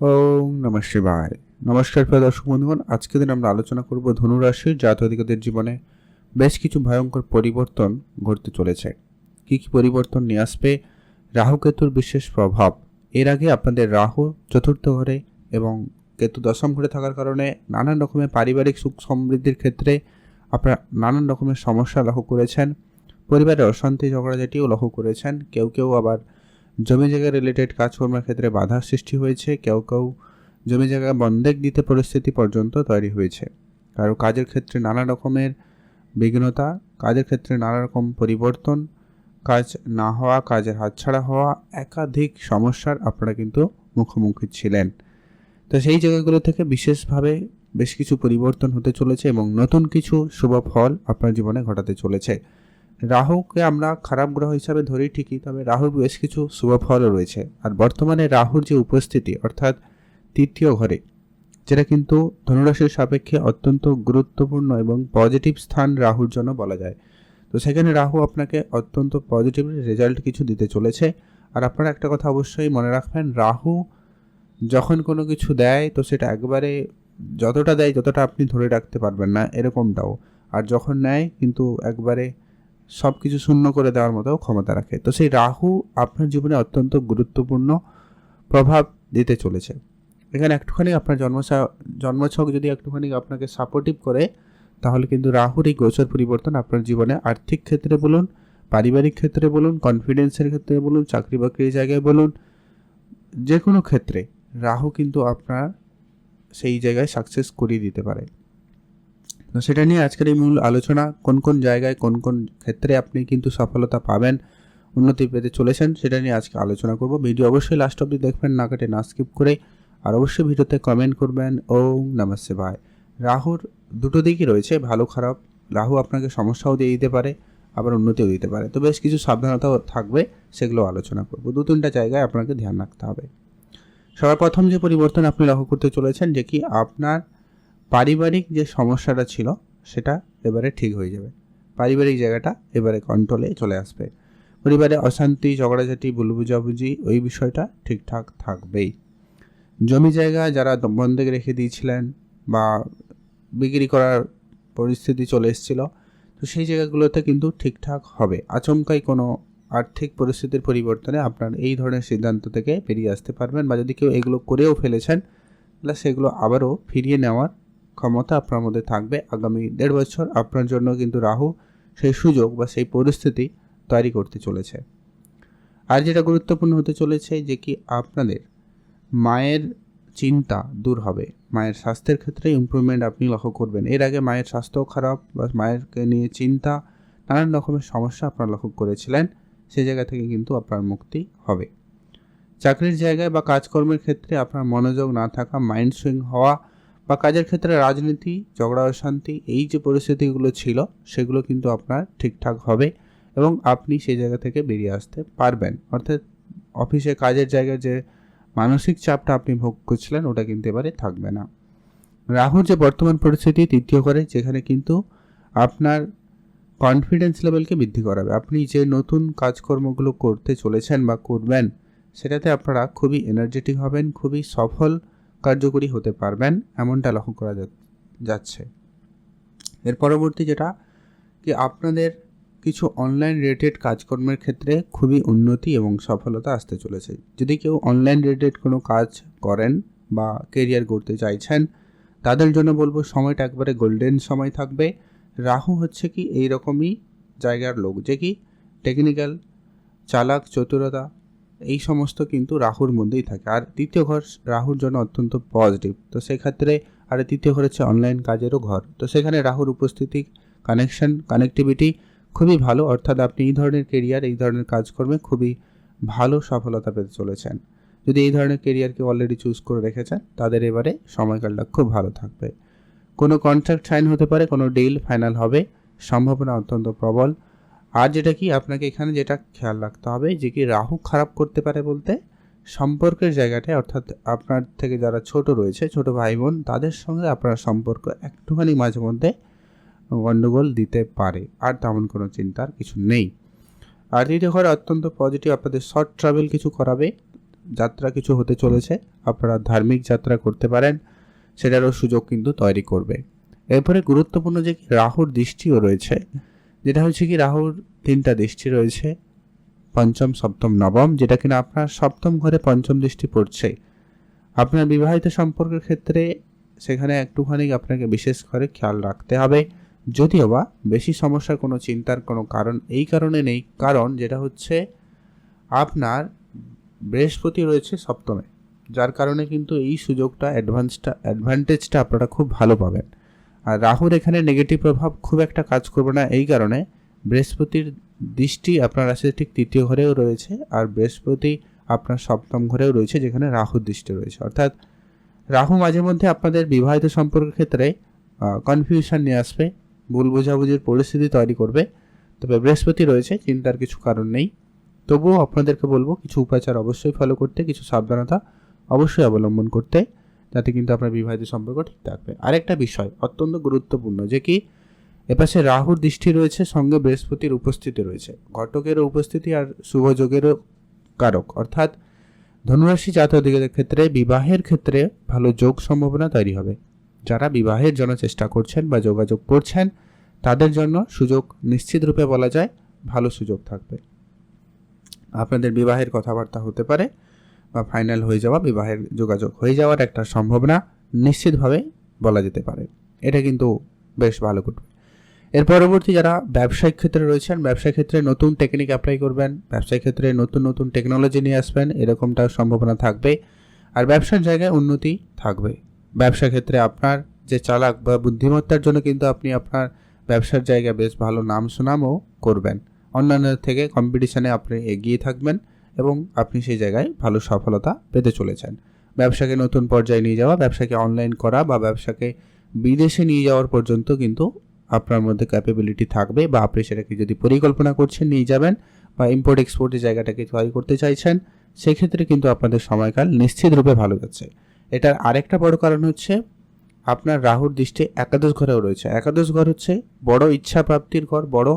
ওম নমঃ শিবায়। নমস্কার প্রিয় দর্শক বন্ধুগণ, আজকের দিন আমরা আলোচনা করব ধনুরাশির জাতধিকাদের জীবনে বেশ কিছু ভয়ঙ্কর পরিবর্তন ঘটতে চলেছে। কি কি পরিবর্তন নিয়ে আসবে? রাহু কেতুর বিশেষ প্রভাব। এর আগে আপনাদের রাহু চতুর্থ ঘরে এবং কেতু দশম ঘরে থাকার কারণে নানান রকমের পারিবারিক সুখ সমৃদ্ধির ক্ষেত্রে আপনারা নানান রকমের সমস্যা লক্ষ্য করেছেন। পরিবারের অশান্তি, ঝগড়াঝাটিও লক্ষ্য করেছেন। কেউ কেউ আবার জমি জায়গা রিলেটেড কাজকর্মের ক্ষেত্রে বাধার সৃষ্টি হয়েছে, কেউ কেউ জমি জায়গা বন্ধক দিতে পরিস্থিতি পর্যন্ত তৈরি হয়েছে। কারও কাজের ক্ষেত্রে নানা রকমের বিঘ্নতা, কাজের ক্ষেত্রে নানা রকম পরিবর্তন, কাজ না হওয়া, কাজের হাতছাড়া হওয়া একাধিক সমস্যার আপনারা কিন্তু মুখোমুখি ছিলেন। তো সেই জায়গাগুলো থেকে বিশেষভাবে বেশ কিছু পরিবর্তন হতে চলেছে এবং নতুন কিছু শুভ ফল আপনার জীবনে ঘটাতে চলেছে। রাহুকে আমরা খারাপ গ্রহ হিসাবে ধরি ঠিকই, তবে রাহুর বেশ কিছু শুভ ফলও রয়েছে। আর বর্তমানে রাহুর যে উপস্থিতি, অর্থাৎ তৃতীয় ঘরে, যেটা কিন্তু ধনুরাশির সাপেক্ষে অত্যন্ত গুরুত্বপূর্ণ এবং পজিটিভ স্থান রাহুর জন্য বলা যায়। তো সেখানে রাহু আপনাকে অত্যন্ত পজিটিভ রেজাল্ট কিছু দিতে চলেছে। আর আপনারা একটা কথা অবশ্যই মনে রাখবেন, রাহু যখন কোনো কিছু দেয়, তো সেটা একবারে যতটা দেয় যতটা আপনি ধরে রাখতে পারবেন না, এরকমটাও। আর যখন নেয়, কিন্তু একবারে সব কিছু শূন্য করে দেওয়ার মতো ক্ষমতা রাখে। তো সেই রাহু আপনার জীবনে অত্যন্ত গুরুত্বপূর্ণ প্রভাব দিতে চলেছে। এখানে একটুখানি আপনার জন্মছা জন্মছক যদি একটুখানি আপনাকে সাপোর্টিভ করে, তাহলে কিন্তু রাহুর এই গোচর পরিবর্তন আপনার জীবনে আর্থিক ক্ষেত্রে বলুন, পারিবারিক ক্ষেত্রে বলুন কনফিডেন্সের ক্ষেত্রে বলুন, চাকরি বাকরির জায়গায় বলুন যে কোনো ক্ষেত্রে রাহু কিন্তু আপনার সেই জায়গায় সাকসেস করিয়ে দিতে পারে। তো সেটা নিয়ে আজকের এই মূল আলোচনা, কোন কোন জায়গায় কোন কোন ক্ষেত্রে আপনি কিন্তু সফলতা পাবেন, উন্নতি পেতে চলেছেন, সেটা নিয়ে আজকে আলোচনা করব। ভিডিও অবশ্যই লাস্ট অবধি দেখবেন, না কেটে না স্কিপ করে, আর অবশ্যই ভিডিওতে কমেন্ট করবেন, ওম নমস্তে ভাই রাহুর দুটো দিকই রয়েছে, ভালো, খারাপ। রাহু আপনাকে সমস্যাও দিয়ে দিতে পারে, আবার উন্নতিও দিতে পারে। তো বেশ কিছু সাবধানতাও থাকবে, সেগুলো আলোচনা করব। দু তিনটা জায়গায় আপনাকে ধ্যান রাখতে হবে। সবার প্রথম যে পরিবর্তন আপনি লক্ষ্য করতে চলেছেন, যে কি আপনার পারিবারিক যে সমস্যাটা ছিল, সেটা এবারে ঠিক হয়ে যাবে। পারিবারিক জায়গাটা এবারে কন্ট্রোলে চলে আসবে। পরিবারে অশান্তি, ঝগড়াঝাটি ভুল বুঝাবুঝি ওই বিষয়টা ঠিকঠাক থাকবেই। জমি জায়গা যারা বন্ধক রেখে দিয়েছিলেন বা বিক্রি করার পরিস্থিতি চলে এসেছিল, তো সেই জায়গাগুলোতে কিন্তু ঠিকঠাক হবে। আচমকাই কোনো আর্থিক পরিস্থিতির পরিবর্তনে আপনার এই ধরনের সিদ্ধান্ত থেকে বেরিয়ে আসতে পারবেন বা যদি কেউ এগুলো করেও ফেলেছেন, তাহলে সেগুলো আবারও ফিরিয়ে নেওয়ার ক্ষমতা আপনার মধ্যে থাকবে। আগামী দেড় বছর আপনার জন্য কিন্তু রাহু সেই সুযোগ বা সেই পরিস্থিতি তৈরি করতে চলেছে। আর যেটা গুরুত্বপূর্ণ হতে চলেছে যে কি আপনাদের মায়ের চিন্তা দূর হবে। মায়ের স্বাস্থ্যের ক্ষেত্রে ইমপ্রুভমেন্ট আপনি লক্ষ্য করবেন। এর আগে মায়ের স্বাস্থ্য খারাপ বা মায়েরকে নিয়ে চিন্তা, নানান রকমের সমস্যা আপনার লক্ষ্য করেছিলেন। সে জায়গা থেকে কিন্তু আপনার মুক্তি হবে। চাকরির জায়গায় বা কাজকর্মের ক্ষেত্রে আপনার মনোযোগ না থাকা মাইন্ড সুইং হওয়া বা কাজের ক্ষেত্রে রাজনীতি, ঝগড়া, অশান্তি, এই যে পরিস্থিতিগুলো ছিল, সেগুলো কিন্তু আপনার ঠিকঠাক হবে এবং আপনি সেই জায়গা থেকে বেরিয়ে আসতে পারবেন। অর্থাৎ অফিসে কাজের জায়গায় যে মানসিক চাপটা আপনি ভোগ করছিলেন, ওটা কিন্তু এবারে থাকবে না। রাহুর যে বর্তমান পরিস্থিতি, তৃতীয় করে যেখানে কিন্তু আপনার কনফিডেন্স লেভেলকে বৃদ্ধি করাবে। আপনি যে নতুন কাজকর্মগুলো করতে চলেছেন বা করবেন, সেটাতে আপনারা খুবই এনার্জেটিক হবেন, খুবই সফল কার্যকরী হতে পারবেন, এমনটা লক্ষ্য করা যাচ্ছে। এর পরবর্তী যেটা, কি আপনাদের কিছু অনলাইন রিলেটেড কাজকর্মের ক্ষেত্রে খুবই উন্নতি এবং সফলতা আসতে চলেছে। যদি কেউ অনলাইন রিলেটেড কোনো কাজ করেন বা কেরিয়ার গড়তে চাইছেন, তাদের জন্য বলব সময়টা একবারে গোল্ডেন সময় থাকবে। রাহু হচ্ছে কি এই রকমই জায়গার লোক। যে কি টেকনিক্যাল চালাক, চতুরতা এই সমস্ত কিন্তু রাহুর মধ্যেই থাকে। আর তৃতীয় ঘর রাহুর জন্য অত্যন্ত পজিটিভ তো সেক্ষেত্রে আর তৃতীয় ঘর হচ্ছে অনলাইন কাজেরও ঘর। তো সেখানে রাহুর উপস্থিতি কানেকশন কানেক্টিভিটি খুবই ভালো। অর্থাৎ আপনি এই ধরনের কেরিয়ার এই ধরনের কাজকর্মে খুবই ভালো সফলতা পেতে চলেছেন। যদি এই ধরনের কেরিয়ারকে অলরেডি চুজ করে রেখেছেন, তাদের এবারে সময়কালটা খুব ভালো থাকবে। কোনো কন্ট্রাক্ট সাইন হতে পারে, কোনো ডিল ফাইনাল হবে, সম্ভাবনা অত্যন্ত প্রবল। আর যেটা কি, আপনাকে এখানে যেটা খেয়াল রাখতে হবে যে কি, রাহু খারাপ করতে পারে বলতে সম্পর্কের জায়গাটায়, অর্থাৎ আপনার থেকে যারা ছোট রয়েছে, ছোট ভাই বোন তাদের সঙ্গে আপনার সম্পর্ক একটুখানি মাঝে মধ্যে গণ্ডগোল দিতে পারে। আর তেমন কোনো চিন্তার কিছু নেই। আর দ্বিতীয় ঘরে অত্যন্ত পজিটিভ আপনাদের শর্ট ট্রাভেল কিছু করাবে। যাত্রা কিছু হতে চলেছে। আপনারা ধার্মিক যাত্রা করতে পারেন। সেটারও সুযোগ কিন্তু তৈরি করবে। এরপরে গুরুত্বপূর্ণ যে রাহুর দৃষ্টিও রয়েছে। যেটা হচ্ছে কি রাহুর তিনটা দৃষ্টি রয়েছে, পঞ্চম, সপ্তম, নবম, যেটা কিনা আপনার সপ্তম ঘরে পঞ্চম দৃষ্টি পড়ছে। আপনার বিবাহিত সম্পর্কের ক্ষেত্রে সেখানে একটুখানি আপনাকে বিশেষ করে খেয়াল রাখতে হবে। যদিও বা বেশি সমস্যার কোনো চিন্তার কোনো কারণ এই কারণে নেই। কারণ যেটা হচ্ছে আপনার বৃহস্পতি রয়েছে সপ্তমে, যার কারণে কিন্তু এই সুযোগটা অ্যাডভান্সটা অ্যাডভান্টেজটা আপনারা খুব ভালো পাবেন। আর রাহুর এখানে নেগেটিভ প্রভাব খুব একটা কাজ করবে না, এই কারণে বৃহস্পতির দৃষ্টি আপনার রাশিতে ঠিক তৃতীয় ঘরেও রয়েছে আর বৃহস্পতি আপনার সপ্তম ঘরেও রয়েছে, যেখানে রাহুর দৃষ্টি রয়েছে। অর্থাৎ রাহু মাঝে মধ্যে আপনাদের বিবাহিত সম্পর্কের ক্ষেত্রে কনফিউশন নিয়ে আসবে, ভুল বোঝাবুঝির পরিস্থিতি তৈরি করবে। তবে বৃহস্পতি রয়েছে, চিন্তার কিছু কারণ নেই। তবুও আপনাদেরকে বলব, কিছু উপাচার অবশ্যই ফলো করতে, কিছু সাবধানতা অবশ্যই অবলম্বন করতে। যাতে কিন্তু আপনার বিবাহিত সম্পর্ক ঠিক থাকবে। আরেকটা বিষয় অত্যন্ত গুরুত্বপূর্ণ, যে কি এপাশে রাহুর দৃষ্টি রয়েছে, সঙ্গে বৃহস্পতির উপস্থিতি রয়েছে। ঘটকেরও উপস্থিতি আর শুভযোগেরও কারক। অর্থাৎ ধনুরাশি জাতকদের ক্ষেত্রে, বিবাহের ক্ষেত্রে ভালো যোগ সম্ভাবনা তৈরি হবে। যারা বিবাহের জন্য চেষ্টা করছেন বা যোগাযোগ করছেন, তাদের জন্য সুযোগ নিশ্চিত রূপে বলা যায়, ভালো সুযোগ থাকবে। আপনাদের বিবাহের কথাবার্তা হতে পারে বা ফাইনাল হয়ে যাওয়া, বিবাহের যোগাযোগ হয়ে যাওয়ার একটা সম্ভাবনা নিশ্চিতভাবে বলা যেতে পারে। এটা কিন্তু বেশ ভালো করবে। এর পরবর্তী যারা ব্যবসায়িক ক্ষেত্রে রয়েছেন, ব্যবসায়িক ক্ষেত্রে নতুন টেকনিক অ্যাপ্লাই করবেন, ব্যবসায়িক ক্ষেত্রে নতুন নতুন টেকনোলজি নিয়ে আসবেন, এরকমটা সম্ভাবনা থাকবে। আর ব্যবসার জায়গায় উন্নতি থাকবে। ব্যবসা ক্ষেত্রে আপনার যে চালাক বা বুদ্ধিমত্তার জন্য কিন্তু আপনি আপনার ব্যবসার জায়গায় বেশ ভালো নাম সুনামও করবেন। অন্যান্য থেকে কম্পিটিশানে আপনি এগিয়ে থাকবেন। এবং আপনি সেই জায়গায় ভালো সফলতা পেতে চলেছেন। ব্যবসাকে নতুন পর্যায়ে নিয়ে যাওয়া, ব্যবসাকে অনলাইন করা বা ব্যবসাকে বিদেশে নিয়ে যাওয়ার পর্যন্ত কিন্তু আপনার মধ্যে ক্যাপেবিলিটি থাকবে বা আপনি সেটাকে যদি পরিকল্পনা করছেন নিয়ে যাবেন বা ইম্পোর্ট এক্সপোর্টের জায়গাটাকে তৈরি করতে চাইছেন, সেক্ষেত্রে কিন্তু আপনাদের সময়কাল নিশ্চিত রূপে ভালো যাচ্ছে। এটার আরেকটা বড় কারণ হচ্ছে আপনার রাহুর দৃষ্টি একাদশ ঘরেও রয়েছে। একাদশ ঘর হচ্ছে বড় ইচ্ছা প্রাপ্তির ঘর, বড়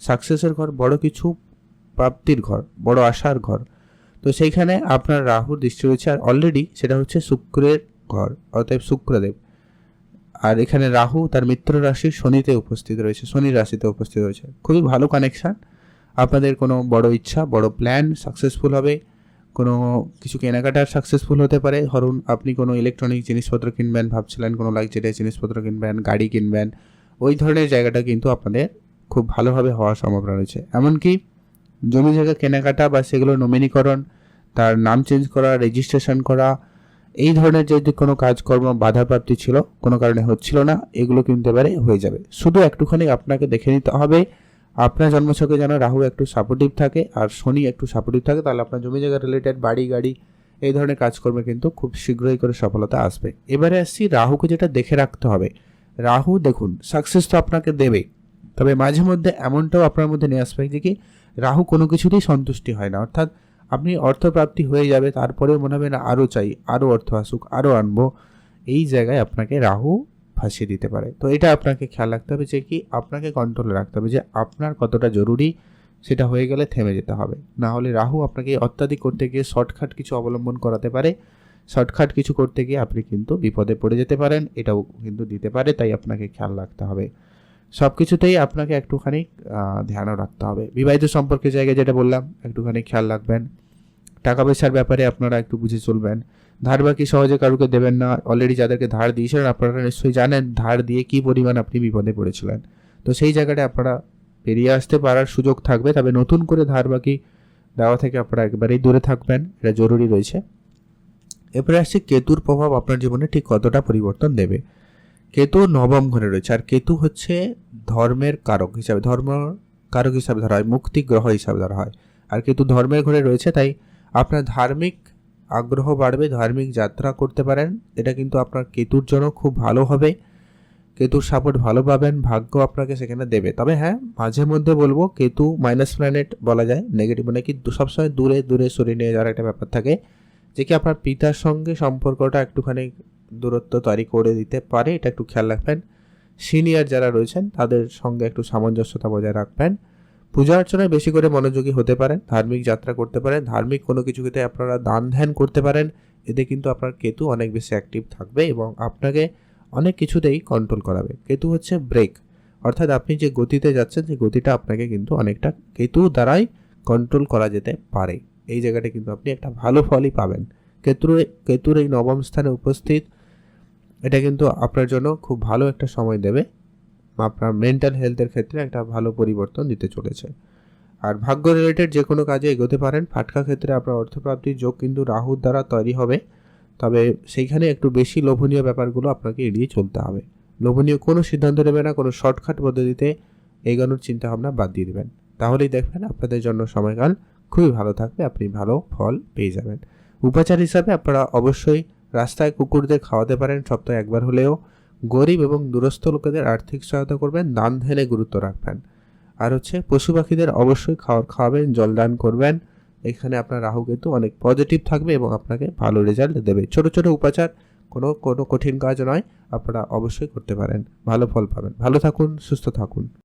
সাকসেসের ঘর, বড় কিছু প্রাপ্তির ঘর, বড় আশার ঘর। তো সেইখানে আপনার রাহুর দৃষ্টি রয়েছে আর অলরেডি সেটা হচ্ছে শুক্রের ঘর, অতএব শুক্রদেব। আর এখানে রাহু তার মিত্র রাশি শনিতে উপস্থিত রয়েছে, শনি রাশিতে উপস্থিত রয়েছে। খুবই ভালো কানেকশান আপনাদের কোনো বড় ইচ্ছা, বড় প্ল্যান সাকসেসফুল হবে, কোনো কিছু কেনাকাটার সাকসেসফুল হতে পারে, ধরুন আপনি কোনো ইলেকট্রনিক জিনিসপত্র কিনবেন, ভাবছিলেন কোনো লাক্সারিয়াস জিনিসপত্র কিনবেন, গাড়ি কিনবেন, ওই ধরনের জায়গাটা কিন্তু আপনাদের খুব ভালোভাবে হওয়ার সম্ভাবনা রয়েছে। এমনকি জমি জায়গা, কেনাকাটা বা সেগুলো নমিনীকরণ, তার নাম চেঞ্জ করা রেজিস্ট্রেশন করা, এই ধরনের যদি কোনো কাজকর্ম বাধাপ্রাপ্তি ছিল, কোনো কারণে হচ্ছিল না, এগুলো কিন্তু এবারে হয়ে যাবে। শুধু একটুখানি আপনাকে দেখে নিতে হবে, আপনার জন্মছকে যেন রাহু একটু সাপোর্টিভ থাকে, আর শনি একটু সাপোর্টিভ থাকে, তাহলে আপনার জমি জায়গা রিলেটেড বাড়ি, গাড়ি, এই ধরনের কাজকর্মে কিন্তু খুব শীঘ্রই করে সফলতা আসবে। এবারে আসছি রাহুকে যেটা দেখে রাখতে হবে। রাহু, দেখুন সাকসেস তো আপনাকে দেবে, তবে মাঝে মধ্যে এমনটাও আপনার মধ্যে নিয়ে আসবে যে কি রাহু কোনো কিছুতেই সন্তুষ্টি হয় না। অর্থাৎ আপনি অর্থপ্রাপ্তি হয়ে যাবে, তারপরেও মনে হবে না আরও চাই আরও অর্থ আসুক আরও আনব। এই জায়গায় আপনাকে রাহু ফাঁসিয়ে দিতে পারে। তো এটা আপনাকে খেয়াল রাখতে হবে যে কি, আপনাকে কন্ট্রোলে রাখতে হবে যে আপনার কতটা জরুরি সেটা হয়ে গেলে থেমে যেতে হবে। না হলে রাহু আপনাকে অত্যাধিক করতে গিয়ে শর্টকাট কিছু অবলম্বন করাতে পারে। শর্টকাট কিছু করতে গিয়ে আপনি কিন্তু বিপদে পড়ে যেতে পারেন, এটাও কিন্তু দিতে পারে, তাই আপনাকে খেয়াল রাখতে হবে। সব কিছুতেই আপনাকে একটুখানি ধ্যানও রাখতে হবে। বিবাহিত সম্পর্কের জায়গায় যেটা বললাম, একটুখানি খেয়াল রাখবেন। টাকা পয়সার ব্যাপারে আপনারা একটু বুঝে চলবেন। ধার বাকি সহজে কারুকে দেবেন না। অলরেডি যাদেরকে ধার দিয়েছিলেন আপনারা নিশ্চয়ই জানেন ধার দিয়ে কী পরিমাণ আপনি বিপদে পড়েছিলেন। তো সেই জায়গাটা আপনারা পেরিয়ে আসতে পারার সুযোগ থাকবে। তবে নতুন করে ধার বাকি দেওয়া থেকে আপনারা একবারেই দূরে থাকবেন। এটা জরুরি রয়েছে। এরপরে আসছে কেতুর প্রভাব আপনার জীবনে ঠিক কতটা পরিবর্তন দেবে? কেতু নবম ঘরে রয়েছে। আর কেতু হচ্ছে ধর্মের কারক হিসাবে, ধর্ম কারক হিসাবে ধরা হয়, মুক্তি গ্রহ হিসাবে ধরা হয়। আর কেতু ধর্মের ঘরে রয়েছে, তাই আপনার ধার্মিক আগ্রহ বাড়বে, ধার্মিক যাত্রা করতে পারেন। এটা কিন্তু আপনার কেতুর জন্য খুব ভালো হবে। কেতুর সাপোর্ট ভালো পাবেন, ভাগ্য আপনাকে সেখানে দেবে। তবে হ্যাঁ মাঝে মধ্যে বলব, কেতু মাইনাস প্ল্যানেট বলা যায় নেগেটিভ মানে কি সবসময় দূরে দূরে সরিয়ে নিয়ে যাওয়ার একটা ব্যাপার থাকে। যে কি আপনার পিতার সঙ্গে সম্পর্কটা একটুখানি দূরত্ব তৈরি করে দিতে পারে, এটা একটু খেয়াল রাখবেন। সিনিয়র যারা রয়েছেন, তাদের সঙ্গে একটু সামঞ্জস্যতা বজায় রাখবেন। পূজা অর্চনায় বেশি করে মনোযোগী হতে পারেন, ধার্মিক যাত্রা করতে পারেন, ধার্মিক কোনো কিছুতে আপনারা দান ধ্যান করতে পারেন, এতে কিন্তু আপনার কেতু অনেক বেশি অ্যাক্টিভ থাকবে এবং আপনাকে অনেক কিছুতেই কন্ট্রোল করাবে। কেতু হচ্ছে ব্রেক অর্থাৎ আপনি যে গতিতে যাচ্ছেন, সেই গতিটা আপনাকে কিন্তু অনেকটা কেতু দ্বারাই কন্ট্রোল করা যেতে পারে। এই জায়গাটা কিন্তু আপনি একটা ভালো ফলই পাবেন। কেতুর কেতুর এই নবম স্থানে উপস্থিত, এটা কিন্তু আপনার জন্য খুব ভালো একটা সময় দেবে। আপনার মেন্টাল হেলথের ক্ষেত্রে একটা ভালো পরিবর্তন দিতে চলেছে। আর ভাগ্য রিলেটেড যে কোনো কাজে এগোতে পারেন। ফাটকা ক্ষেত্রে আপনার অর্থপ্রাপ্তির যোগ কিন্তু রাহুর দ্বারা তৈরি হবে। তবে সেইখানে একটু বেশি লোভনীয় ব্যাপারগুলো আপনাকে এড়িয়ে চলতে হবে। লোভনীয় কোনো সিদ্ধান্ত নেবে না, কোনো শর্টকাট পদ্ধতিতে এগোনোর চিন্তাভাবনা বাদ দিয়ে দেবেন। তাহলেই দেখবেন আপনাদের জন্য সময়কাল খুবই ভালো থাকবে, আপনি ভালো ফল পেয়ে যাবেন। উপাচার হিসাবে আপনারা অবশ্যই রাস্তায় কুকুরদের খাওয়াতে পারেন। সপ্তাহে একবার হলেও গরিব এবং দূরস্থ লোকেদের আর্থিক সহায়তা করবেন, দান ধ্যানে গুরুত্ব রাখবেন। আর হচ্ছে পশু পাখিদের অবশ্যই খাওয়ার খাওয়াবেন, জল দান করবেন। এখানে আপনার রাহু কিন্তু অনেক পজিটিভ থাকবে এবং আপনাকে ভালো রেজাল্ট দেবে। ছোট ছোট উপাচার কোনো কোনো কঠিন কাজ নয়, আপনারা অবশ্যই করতে পারেন। ভালো ফল পাবেন। ভালো থাকুন, সুস্থ থাকুন।